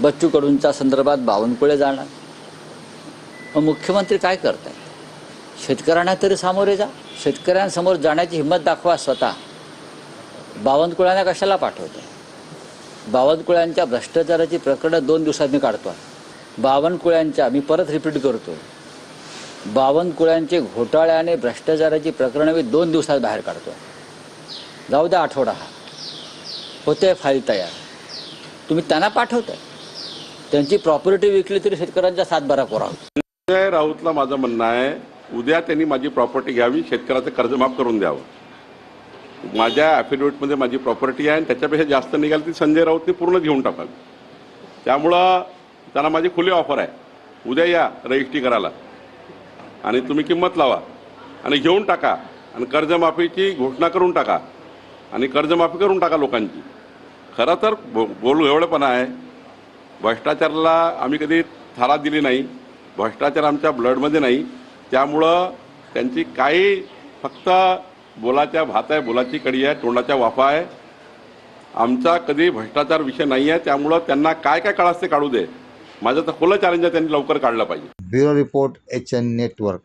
बच्चू कडूंच्या संदर्भात बावनकुळे जाणार. मग मुख्यमंत्री काय करतायत? शेतकऱ्यांना तरी सामोरे जा. शेतकऱ्यांसमोर जाण्याची हिंमत दाखवा स्वतः. बावनकुळ्यांना कशाला पाठवतो बावनकुळ्यांच्या भ्रष्टाचाराची प्रकरणं दोन दिवसात मी काढतो बावनकुळ्यांच्या मी परत रिपीट करतो. बावनकुळ्यांचे घोटाळ्याने भ्रष्टाचाराची प्रकरणं मी दोन दिवसात बाहेर काढतो जाऊ द्या आठवडा हा. होते फाईल तयार. तुम्ही त्यांना पाठवताय. त्यांची प्रॉपर्टी विकली तरी शेतकऱ्यांचा सातबारा कोरा. संजय राऊतला माझं म्हणणं आहे उद्या त्यांनी माझी प्रॉपर्टी घ्यावी शेतकऱ्याचं कर्ज माफ करून द्यावं. माझ्या ॲफिडेविटमध्ये माझी प्रॉपर्टी आहे आणि त्याच्यापेक्षा जास्त निघाली ती संजय राऊतने पूर्ण घेऊन टाकावी. त्यामुळं त्यांना माझी खुली ऑफर आहे. उद्या या रजिस्ट्री करायला. आणि तुम्ही किंमत लावा. आणि घेऊन टाका. आणि कर्जमाफीची घोषणा करून टाका. आणि कर्जमाफी करून टाका लोकांची. खरं तर बो बोलू एवढंपणा आहे भ्रष्टाचाराला आम्ही कधी थारा दिली नाही. भ्रष्टाचार आमच्या ब्लडमध्ये नाही. त्यामुळं त्यांची काही फक्त बोलाच्या भात आहे बोलाची कडी आहे तोंडाच्या वाफा आहे. आमचा कधी भ्रष्टाचार विषय नाही आहे. त्यामुळं त्यांना काय काय काढास ते काढू दे. माझं तर खुलं चॅलेंज आहे त्यांनी लवकर काढलं पाहिजे. Bureau report H N network.